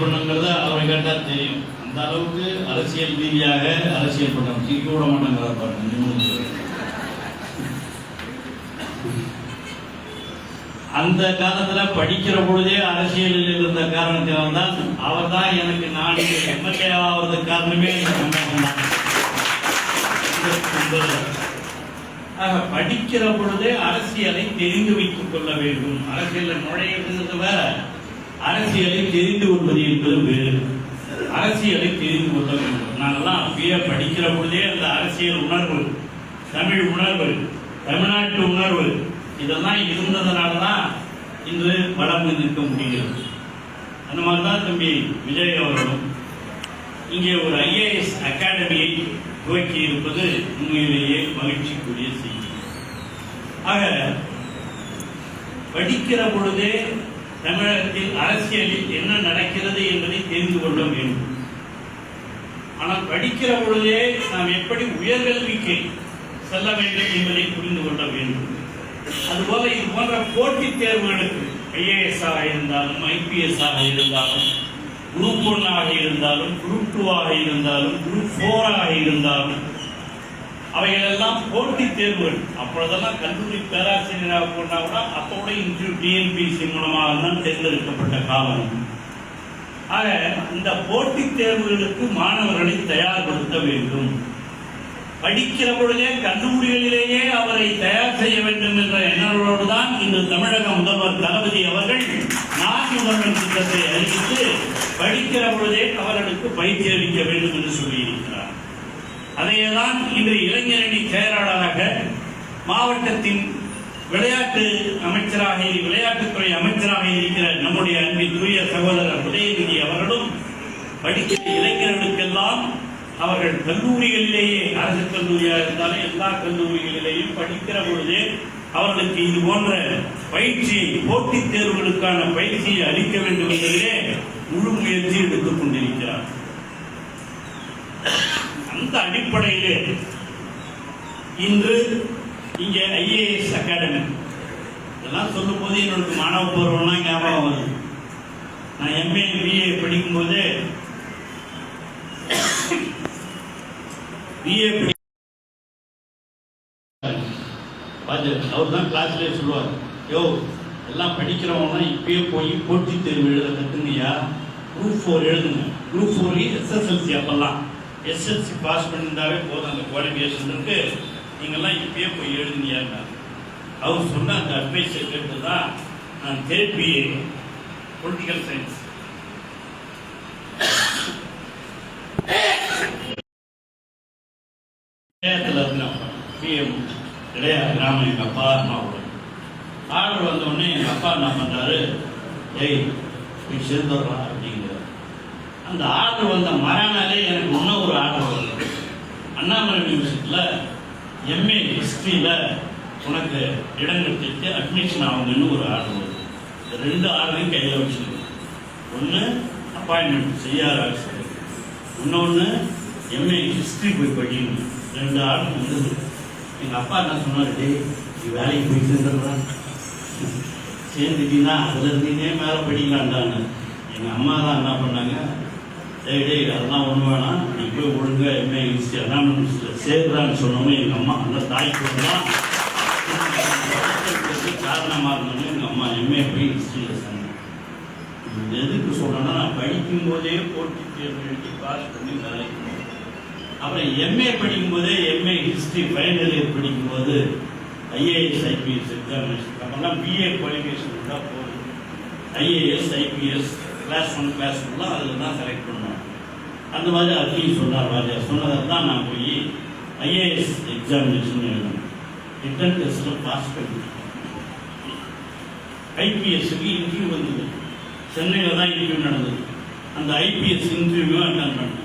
அரசியல் அவர் அவரை கேட்டால் தெரியும். அந்த அளவுக்கு அரசியல் ரீதியாக அரசியல் பண்ண தூக்கி விட மாட்டாங்கிறார் பாருங்க அந்த காலத்துல படிக்கிற பொழுதே அரசியலில் இருந்த காரணத்தினால் தான் அவர் தான் எனக்கு நான் எம்எல்ஏ ஆவதற்கு காரணமே ஆக படிக்கிற பொழுதே அரசியலை தெரிந்து வைத்துக் கொள்ள வேண்டும். அரசியலில் நுழையிறது வேற. அரசியலை தெரிந்து கொள்வது என்பது வேறு. அரசியலை தெரிந்து கொள்ள வேண்டும் நாங்கெல்லாம் அப்பயே படிக்கிற பொழுதே அந்த அரசியல் உணர்வு தமிழ் உணர்வு தமிழ்நாட்டு உணர்வு இதெல்லாம் இருந்ததுனால தான் இன்று வளர்ந்து நிற்க முடிகிறது. அந்த மாதிரி தான் தம்பி விஜய் அவர்களும் இங்கே ஒரு ஐஏஎஸ் அகாடமியை துவக்கி இருப்பது உண்மையிலேயே மகிழ்ச்சிக்குரிய செய்தி. ஆக படிக்கிற பொழுதே தமிழகத்தில் அரசியலில் என்ன நடக்கிறது என்பதை தெரிந்து கொள்ள வேண்டும். ஆனால் படிக்கிற பொழுதே நாம் எப்படி உயர்கல்விக்கு செல்ல வேண்டும் என்பதை புரிந்து கொள்ள வேண்டும். அதுபோல இது போன்ற போட்டித் தேர்வுகளுக்கு ஐஏஎஸ் ஆக இருந்தாலும் ஐபிஎஸ் ஆக இருந்தாலும் குரூப் ஒன்னாக இருந்தாலும் குரூப் டூவாக இருந்தாலும் குரூப் ஃபோராக இருந்தாலும் அவைகளெல்லாம் போட்டித் தேர்வுகள். அப்பொழுதெல்லாம் கல்லூரி பேராசிரியராக போனா கூட அப்போட இன்று டிஎன்பிசி மூலமாக தான் தேர்ந்தெடுக்கப்பட்ட காலம் ஆக இந்த போட்டித் தேர்வுகளுக்கு மாணவர்களை தயார்படுத்த வேண்டும். படிக்கிற பொழுதே கல்லூரிகளிலேயே அவரை தயார் செய்ய வேண்டும் என்ற எண்ணங்களோடு தான் இன்று தமிழக முதல்வர் தளபதி அவர்கள் நாட்டு முதல்வர் திட்டத்தை அறிவித்து படிக்கிற பொழுதே அவர்களுக்கு பயிற்சி அளிக்க வேண்டும் என்று சொல்லியிருக்கிறார். அதையேதான் இன்று இளைஞரணி செயலாளராக மாவட்டத்தின் விளையாட்டு அமைச்சராக விளையாட்டுத்துறை அமைச்சராக இருக்கிற நம்முடைய அன்பிற்குரிய சகோதரர் உதயநிதி அவர்களும் படிக்கிற இளைஞர்களுக்கெல்லாம் அவர்கள் கல்லூரிகளிலேயே அரசு கல்லூரியாக இருந்தாலும் எல்லா கல்லூரிகளிலேயும் படிக்கிற பொழுதே அவர்களுக்கு இது போன்ற பயிற்சியை போட்டித் தேர்வுகளுக்கான பயிற்சியை அளிக்க வேண்டும் என்பதிலே முழு முயற்சி எடுத்துக் கொண்டிருக்கிறார். அந்த அடிப்படையிலே இன்று இங்கே ஐஏஎஸ் அகாடமி இதெல்லாம் சொல்லும் போது என்னோட மாணவ பருவம்லாம் ஞாபகம் வருது. நான் எம்ஏ பிஏ படிக்கும்போது பிஏ படி அவர் தான் கிளாஸ்லேயே சொல்லுவார். யோ எல்லாம் படிக்கிறவங்க இப்பயே போய் போட்டித் தேர்வு எழுத கற்றுங்கய்யா குரூப் ஃபோர் எழுதுங்க. குரூப் ஃபோர் எஸ்எஸ்எல்சி அப்பெல்லாம். எஸ்எல்சி பாஸ் பண்ணியிருந்தாவே போதும் அந்த குவாலிஃபிகேஷனுக்கு நீங்கள்லாம் இப்பயே போய் எழுதுங்கய்யாங்க அவர் சொன்ன அந்த அட்வைஸை கேட்டு தான் நான் திருப்பி பொலிட்டிக்கல் சயின்ஸ் இடையத்தில் பிஎம் இடையா கிராமம் எங்கள் அப்பா அம்மாவோட ஆர்டர் வந்தோடனே எங்கள் அப்பா என்ன பண்ணுறாரு ஏய் நீ சேர்ந்துடுறா அந்த ஆர்டர் வந்த மறுநாளே எனக்கு இன்னும் ஒரு ஆர்டர் வந்தது. அண்ணாமலை யூனிவர்சிட்டியில் எம்ஏ ஹிஸ்ட்ரியில் உனக்கு இடம் கிடைச்சிட்டு அட்மிஷன் ஆகுங்கன்னு ஒரு ஆர்டர் வருது இந்த ரெண்டு ஆர்டரையும் கையில் வச்சுருக்கேன் ஒன்று அப்பாயின்மெண்ட் செய்யாத ஆசிரியர் இன்னொன்று எம்ஏ ஹிஸ்ட்ரி போய் படிக்கணும். ரெண்டு ஆர்டர் வந்தது. எங்கள் அப்பா என்ன சொன்னார் டேய் நீ வேலைக்கு போயிட்டு இருந்துடுறான் சேர்ந்துட்டீங்கன்னா அதில் இருந்தீங்கன்னே மேலே படிக்கலான்டான்னு எங்கள் அம்மா தான் என்ன பண்ணாங்க டேய் அதெல்லாம் ஒன்று வேணாம். நீ போய் ஒழுங்கா எம்ஏ ஹிஸ்ட்ரி அனாமஸில் சேர்றான்னு சொன்னோன்னே எங்கள் அம்மா அந்த தாய்க்கு தான் காரணமாக இருந்தோன்னே எங்கள் அம்மா எம்ஏ போய் ஹிஸ்ட்ரியில் சொன்னாங்க. எதுக்கு சொல்றேன்னா நான் படிக்கும் போதே போட்டி தேர்வு எழுதி பாஸ் பண்ணி வேலைக்கு அப்புறம் எம்ஏ படிக்கும் போதே எம்ஏ ஹிஸ்ட்ரி ஃபைனல் இயர் படிக்கும்போது ஐஏஎஸ் ஐபிஎஸ் எக்ஸாமினேஷன் அப்புறம் பிஏ குவாலிஃபிகேஷன் தான் போகுது IAS IPS class one class எல்லாம் அதில் தான் செலக்ட் பண்ணுவோம். அந்த மாதிரி அதையும் சொன்னார் ராஜா. சொன்னதை தான் நான் போய் ஐஏஎஸ் எக்ஸாமினேஷன் எழுதணும் ரிட்டன் டெஸ்ட்டில் பாஸ் பண்ணிட்டேன். ஐபிஎஸ்க்கு இன்டர்வியூ வந்தது. சென்னையில் தான் இன்டர்வியூ நடந்தது. அந்த ஐபிஎஸ் இன்டர்வியூ அட்டன் பண்ணேன்.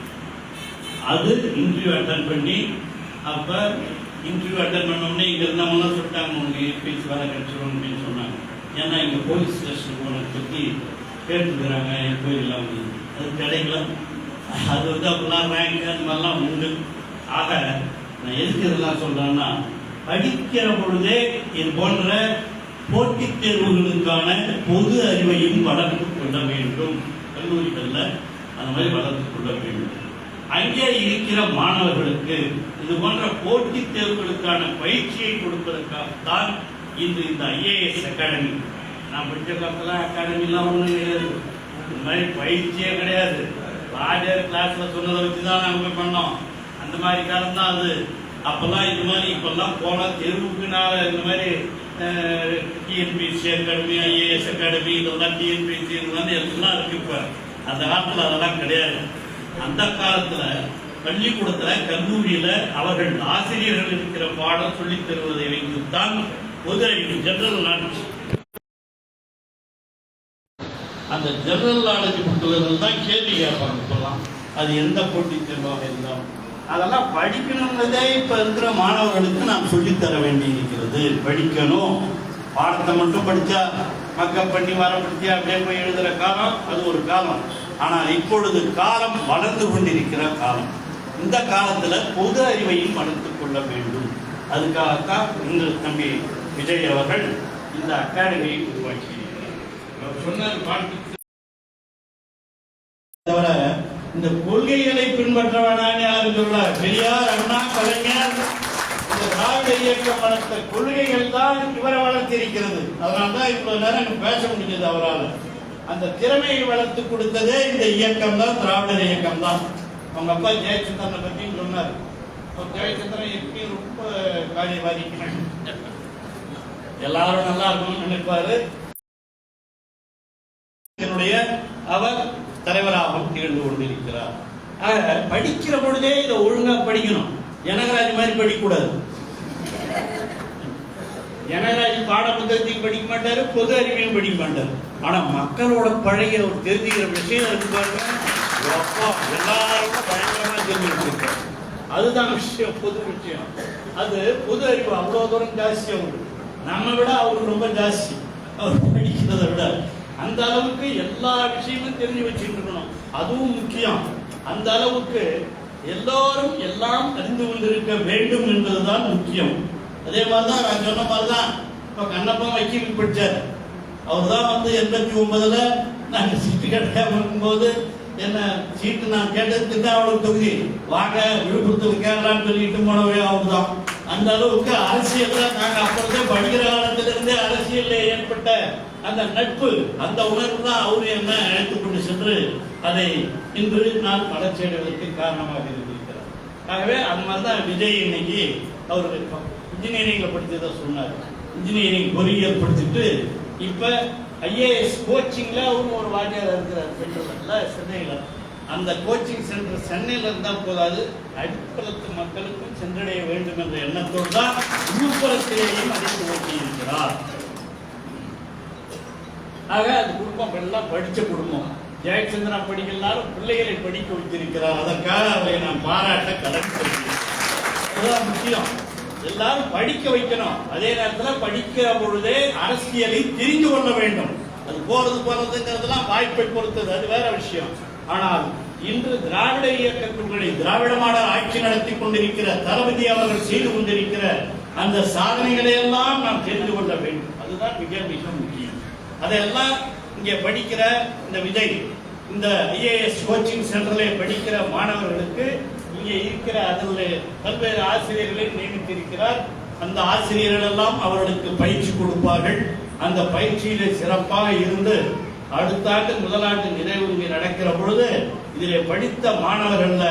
அது இன்டர்வியூ அட்டன் பண்ணி அப்போ இன்டர்வியூ அட்டன் பண்ணோடனே இங்கே இருந்தவங்களாம் சொல்லிட்டாங்க உங்களுக்கு ஏபிஎஸ் வேலை கிடைச்சிரும் அப்படின்னு சொன்னாங்க. ஏன்னா இங்கே போலீஸ் ஸ்டேஷன் போனதை பற்றி கேட்டுக்கிறாங்க என் கோயிலெலாம் வந்து அது கிடைக்கலாம் அது வந்து அப்படிலாம் ரேங்க் அந்த மாதிரிலாம் உண்டு. ஆக நான் எதுக்கு இதெல்லாம் சொல்கிறேன்னா படிக்கிற பொழுதே இது போன்ற போட்டித் தேர்வுகளுக்கான பொது அறிவையும் வளர்த்து கொள்ள வேண்டும். கல்லூரிகளில் அந்த மாதிரி வளர்த்து கொள்ள வேண்டும். அங்கே இருக்கிற மாணவர்களுக்கு இது போன்ற போட்டித் தேர்வுகளுக்கான பயிற்சியை கொடுப்பதற்காகத்தான் இன்று இந்த ஐஏஎஸ் அகாடமி நான் படித்த காலத்தில் அகாடமிலாம் ஒன்றும் கிடையாது இந்த மாதிரி பயிற்சியே கிடையாது. வாத்தியார் கிளாஸ்ல சொன்னதை வச்சு தான் நாங்கள் போய் பண்ணோம். அந்த மாதிரி காலம் தான் அது. அப்பெல்லாம் இது மாதிரி இப்பெல்லாம் போன தெருவுக்குனால இந்த மாதிரி டிஎன்பிஎஸ்சி அகாடமி ஐஏஎஸ் அகாடமி இதெல்லாம் டிஎன்பிஎஸ்சி இதெல்லாம் எல்லாம் இருக்கு இப்போ. அந்த காலத்தில் அதெல்லாம் கிடையாது. அந்த காலத்தில் பள்ளிக்கூடத்தில் கல்லூரியில் அவர்கள் ஆசிரியர்கள் இருக்கிற பாடம் சொல்லித் தருவதை வைத்துத்தான் பொது அறிவு ஜெனரல் நாலேஜ் அந்த ஜெனரல் நாலேஜ் புத்தகங்கள் தான் கேள்வி கேட்பாங்க இப்பெல்லாம். அது எந்த போட்டி தேர்வாக இருந்தாலும். அதெல்லாம் படிக்கணுங்கிறதே இப்போ இருக்கிற மாணவர்களுக்கு நாம் சொல்லித்தர வேண்டி இருக்கிறது படிக்கணும். பாடத்தை மட்டும் படித்தா மக்கப் பண்ணி வரப்படுத்தி அப்படியே போய் எழுதுகிற காலம் அது ஒரு காலம். ஆனால் இப்பொழுது காலம் வளர்ந்து கொண்டிருக்கிற காலம். இந்த காலத்தில் பொது அறிவையும் வளர்த்து கொள்ள வேண்டும். அதுக்காகத்தான் எங்கள் தம்பி விஜய் அவர்கள் இந்த அகாடமியை உருவாக்கி சொன்னார் தவிர இந்த கொள்கைகளை பின்பற்றவனான்னு யாரும் சொல்ல பெரியார் அண்ணா கலைஞர் இந்த திராவிட இயக்கம் வளர்த்த கொள்கைகள் தான் இவரை வளர்த்திருக்கிறது அதனால தான் இவ்வளவு நேரம் எனக்கு பேச முடிஞ்சது அவரால். அந்த திறமையை வளர்த்து கொடுத்ததே இந்த இயக்கம் தான் திராவிடர் இயக்கம் தான். அவங்க அப்பா ஜெயச்சந்திரனை பற்றியும் சொன்னார். அவர் ஜெயச்சந்திரன் எப்பயும் ரொம்ப காரியவாதி எல்லாரும் நல்லா இருக்கணும்னு நினைப்பாரு. என்னுடைய அவர் தலைவராகவும் திகழ்ந்து கொண்டிருக்கிறார். ஆக படிக்கிற பொழுதே இதை ஒழுங்கா படிக்கணும். ஜனகராஜ் மாதிரி படிக்கக்கூடாது. ஜனகராஜ் பாட புத்தகத்தையும் படிக்க மாட்டாரு பொது அறிவையும் படிக்க மாட்டாரு. ஆனா மக்களோட பழைய ஒரு தெரிஞ்சுக்கிற விஷயம் இருக்கு பாருங்க. அப்பா எல்லாரும் பயங்கரமா தெரிஞ்சு வச்சிருக்காரு. அதுதான் விஷயம் பொது விஷயம். அது பொது அறிவு அவ்வளவு தூரம் ஜாஸ்தி அவங்களுக்கு நம்ம விட அவருக்கு ரொம்ப ஜாஸ்தி. அவர் படிக்கிறதை விட. அந்த அளவுக்கு எல்லா விஷயமும் தெரிஞ்சு வச்சுட்டு இருக்கணும் அதுவும் முக்கியம். அந்த அளவுக்கு எல்லோரும் எல்லாம் அறிந்து கொண்டிருக்க வேண்டும் என்பதுதான் முக்கியம். அதே மாதிரிதான் நான் சொன்ன மாதிரிதான் இப்ப கண்ணப்பா வக்கீல் படிச்சார். அவர் தான் வந்து எண்பத்தி ஒன்பதுல நாங்க சீட்டு கிடைக்காம இருக்கும்போது என்ன சீட்டு நான் கேட்டதுக்கு அவ்வளவு தொகுதி. வாங்க விழுப்புரத்தில் கேரளான்னு சொல்லிட்டு போனவே அவர் தான் அந்த அளவுக்கு அரசியல்ல நாங்க அப்பொழுதே படிக்கிற காலத்திலிருந்தே அரசியல்ல ஏற்பட்ட அந்த நட்பு அந்த உணர்வு தான் அவரு என்ன அழைத்து கொண்டு சென்று அதை இன்று நான் வளர்ச்சியடைவதற்கு காரணமாக இருந்திருக்கிறார். ஆகவே அது மாதிரி தான் விஜய் இன்னைக்கு அவர் இன்ஜினியரிங்ல படித்ததை சொன்னார். இன்ஜினியரிங் பொறியியல் படிச்சுட்டு இப்ப ஐஏஎஸ் கோச்சிங்ல அவரும் ஒரு வாத்தியார் இருக்கிறார் சென்ட்ரல்ல சென்னையில். அந்த கோச்சிங் சென்டர் சென்னையில் இருந்தால் போதாது அடிப்பளத்து மக்களுக்கும் சென்றடைய வேண்டும் என்ற எண்ணத்தோடு தான் உள்புறத்திலேயும் அடித்து ஓட்டியிருக்கிறார். இருக்கிறார் ஆக அது குடும்பம் எல்லாம் படித்த குடும்பம். ஜெயச்சந்திரா படிக்கலாரும் பிள்ளைகளை படிக்க வைத்திருக்கிறார். அதற்காக அவரை நான் பாராட்ட கடன் அதுதான் முக்கியம். எல்லாரும் படிக்க வைக்கணும். அதே நேரத்தில் படிக்கிற பொழுதே அரசியலை தெரிந்து கொள்ள வேண்டும். அது போறது போறதுங்கிறதுலாம் வாய்ப்பை பொறுத்தது. அது வேற விஷயம். ஆனால் இன்று திராவிட இயக்கத்துகளை திராவிட மாடல் ஆட்சி நடத்தி கொண்டிருக்கிற தளபதி அவர்கள் செய்து கொண்டிருக்கிற அந்த சாதனைகளை எல்லாம் நாம் தெரிந்து கொள்ள வேண்டும். அதுதான் மிக மிக முக்கியம். அதையெல்லாம் இங்கே படிக்கிற இந்த விஜய் இந்த ஐஏஎஸ் கோச்சிங் சென்டரில் படிக்கிற மாணவர்களுக்கு இங்கே இருக்கிற அதில் பல்வேறு ஆசிரியர்களை நியமித்திருக்கிறார். அந்த ஆசிரியர்கள் எல்லாம் அவர்களுக்கு பயிற்சி கொடுப்பார்கள். அந்த பயிற்சியிலே சிறப்பாக இருந்து அடுத்த ஆண்டு முதலாண்டு நிறைவு இங்கே நடக்கிற பொழுது இதில் படித்த மாணவர்கள்ல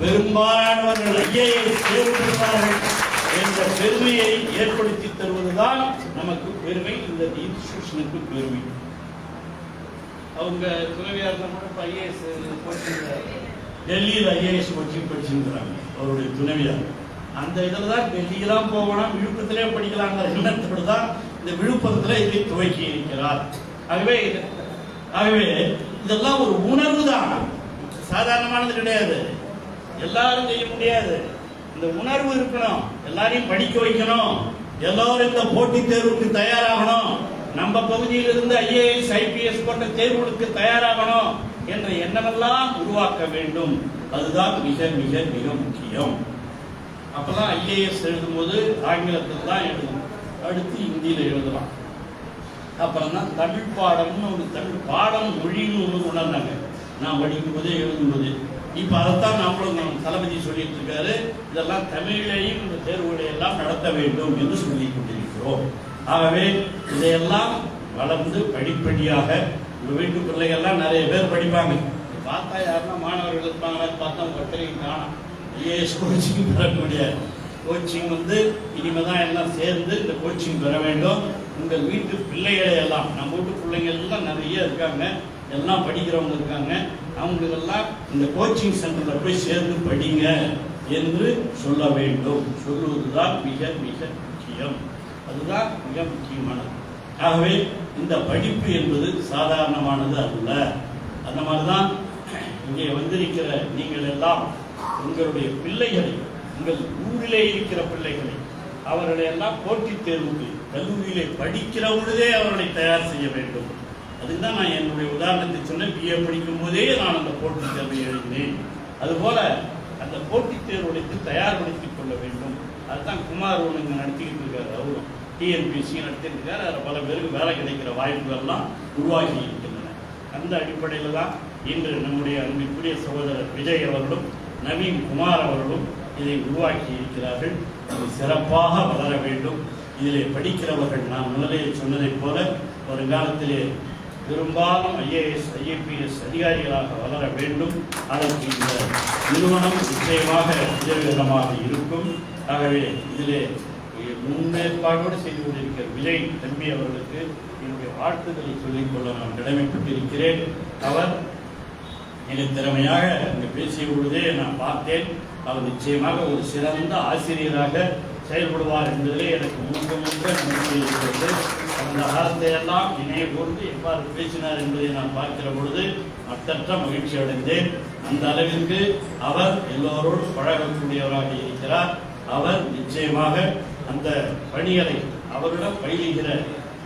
பெரும்பாலானவர்கள் ஐஏஎஸ் தேர்வு என்ற பெருமையை ஏற்படுத்தி தருவது அதுதான் நமக்கு பெருமை இந்த இன்ஸ்டிடியூஷனுக்கு பெருமை. அவங்க துணைவியார் கூட இப்போ ஐஏஎஸ் டெல்லியில் ஐஏஎஸ் கோச்சிங் படிச்சிருக்கிறாங்க அவருடைய துணைவியார். அந்த இதில் தான் டெல்லியெல்லாம் போகணும் விழுப்புரத்திலே படிக்கலாங்கிற எண்ணத்தோடு தான் இந்த விழுப்புரத்தில் இதை துவக்கி இருக்கிறார். ஆகவே ஆகவே இதெல்லாம் ஒரு உணர்வு தான். சாதாரணமானது கிடையாது. எல்லாரும் செய்ய முடியாது. இந்த உணர்வு இருக்கணும். எல்லாரையும் படிக்க வைக்கணும். எல்லாரும் இந்த போட்டித் தேர்வுக்கு தயாராகணும். நம்ம பகுதியில் இருந்து ஐஏஎஸ் ஐபிஎஸ் போன்ற தேர்வுகளுக்கு தயாராகணும் என்ற எண்ணமெல்லாம் உருவாக்க வேண்டும். அதுதான் மிக மிக மிக முக்கியம். அப்பதான் ஐஏஎஸ் எழுதும்போது ஆங்கிலத்தில் தான் எழுதணும் அடுத்து இந்தியில் எழுதலாம். அப்புறம் தான் தமிழ் பாடம்னு ஒரு தமிழ் பாடம் மொழின்னு ஒன்று உணர்ந்தாங்க நான் படிக்கும் போதே எழுதும் போது இப்போ அதைத்தான் நம்மளும் தளபதி சொல்லிட்டு இருக்காரு. இதெல்லாம் தமிழிலேயும் இந்த தேர்வுகளை எல்லாம் நடத்த வேண்டும் என்று சொல்லிக் கொண்டிருக்கிறோம். ஆகவே இதையெல்லாம் வளர்ந்து படிப்படியாக உங்கள் வீட்டு பிள்ளைகள்லாம் நிறைய பேர் படிப்பாங்க. பார்த்தா யாருன்னா மாணவர்கள் இருப்பாங்க பார்த்தா ஒருத்தரையும் காணும். ஐஏஎஸ் கோச்சிங் பெறக்கூடிய கோச்சிங் வந்து இனிமே தான் எல்லாம் சேர்ந்து இந்த கோச்சிங் பெற வேண்டும். உங்கள் வீட்டு பிள்ளைகளை எல்லாம் நம்ம வீட்டு பிள்ளைங்க எல்லாம் நிறைய இருக்காங்க. எல்லாம் படிக்கிறவங்க இருக்காங்க. அவங்களுக்கெல்லாம் இந்த கோச்சிங் சென்டரில் போய் சேர்ந்து படிங்க என்று சொல்ல வேண்டும். சொல்லுவதுதான் மிக மிக முக்கியம். அதுதான் மிக முக்கியமானது. ஆகவே இந்த படிப்பு என்பது சாதாரணமானது அல்ல. அந்த மாதிரி தான் இங்கே வந்திருக்கிற நீங்கள் எல்லாம் உங்களுடைய பிள்ளைகளை உங்கள் ஊரிலே இருக்கிற பிள்ளைகளை அவர்களை எல்லாம் போட்டித் தேர்வுக்கு கல்லூரியிலே படிக்கிறவங்களே அவர்களை தயார் செய்ய வேண்டும். அதுதான் நான் என்னுடைய உதாரணத்தை சொன்னேன். பிஏ படிக்கும் போதே நான் அந்த போட்டித் தேர்வை எழுதினேன். அதுபோல அந்த போட்டித் தேர்வுகளுக்கு தயார்படுத்திக் கொள்ள வேண்டும். அதுதான் குமார் ஒன்று இங்கே நடத்திக்கிட்டு இருக்காரு அவரும். டிஎன்பிசி நடத்திட்டு இருக்காரு. அதில் பல பேருக்கு வேலை கிடைக்கிற வாய்ப்புகள்லாம் உருவாகி இருக்கின்றன. அந்த அடிப்படையில் தான் இன்று நம்முடைய அன்பிற்குரிய சகோதரர் விஜய் அவர்களும் நவீன் குமார் அவர்களும் இதை உருவாக்கி இருக்கிறார்கள். இது சிறப்பாக வளர வேண்டும். இதில் படிக்கிறவர்கள் நான் முதலே சொன்னதைப் போல வருங்காலத்திலே பெரும்பாலும் ஐஏஎஸ் ஐஏபிஎஸ் அதிகாரிகளாக வளர வேண்டும். அதற்கு இந்த நிறுவனம் நிச்சயமாக உதவிகரமாக இருக்கும். ஆகவே இதிலே முன்னேற்பாடோடு செய்து கொண்டிருக்கிற விஜய் தம்பி அவர்களுக்கு என்னுடைய வாழ்த்துக்களை சொல்லிக்கொள்ள நான் கடமைப்பட்டிருக்கிறேன். அவர் மிக திறமையாக இங்கு பேசிய பொழுதே நான் பார்த்தேன். அவர் நிச்சயமாக ஒரு சிறந்த ஆசிரியராக செயல்படுவார் என்பதிலே எனக்கு முழுக்க முழுக்க நம்பிக்கை இருக்கிறது அந்த காலத்தை எல்லாம் நினைவு கூர்ந்து எவ்வாறு பேசினார் என்பதை நான் பார்க்கிற பொழுது அத்தற்ற மகிழ்ச்சி அடைந்தேன். அந்த அளவிற்கு அவர் எல்லோரோடும் பழகக்கூடியவராக இருக்கிறார். அவர் நிச்சயமாக அந்த பணிகளை அவரிடம் பயிலுகிற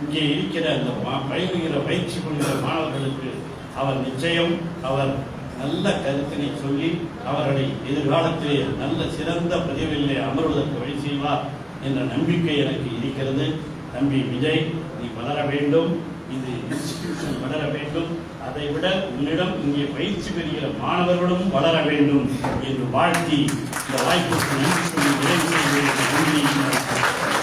இங்கே இருக்கிற அந்த மா- பயிலுகிற பயிற்சி கொள்கிற மாணவர்களுக்கு அவர் நிச்சயம் அவர் நல்ல கருத்தினை சொல்லி அவர்களை எதிர்காலத்திலே நல்ல சிறந்த பதிவிலே அமர்வதற்கு வழி செய்வார் என்ற நம்பிக்கை எனக்கு இருக்கிறது. தம்பி விஜய் நீ வளர வேண்டும். இது இன்ஸ்டிடியூஷன் வளர வேண்டும். அதை விட உன்னிடம் இங்கே பயிற்சி பெறுகிற மாணவர்களும் வளர வேண்டும் என்று வாழ்த்தி இந்த வாய்ப்புக்கு நன்றி சொல்லி நிறைவு செய்கிறேன்.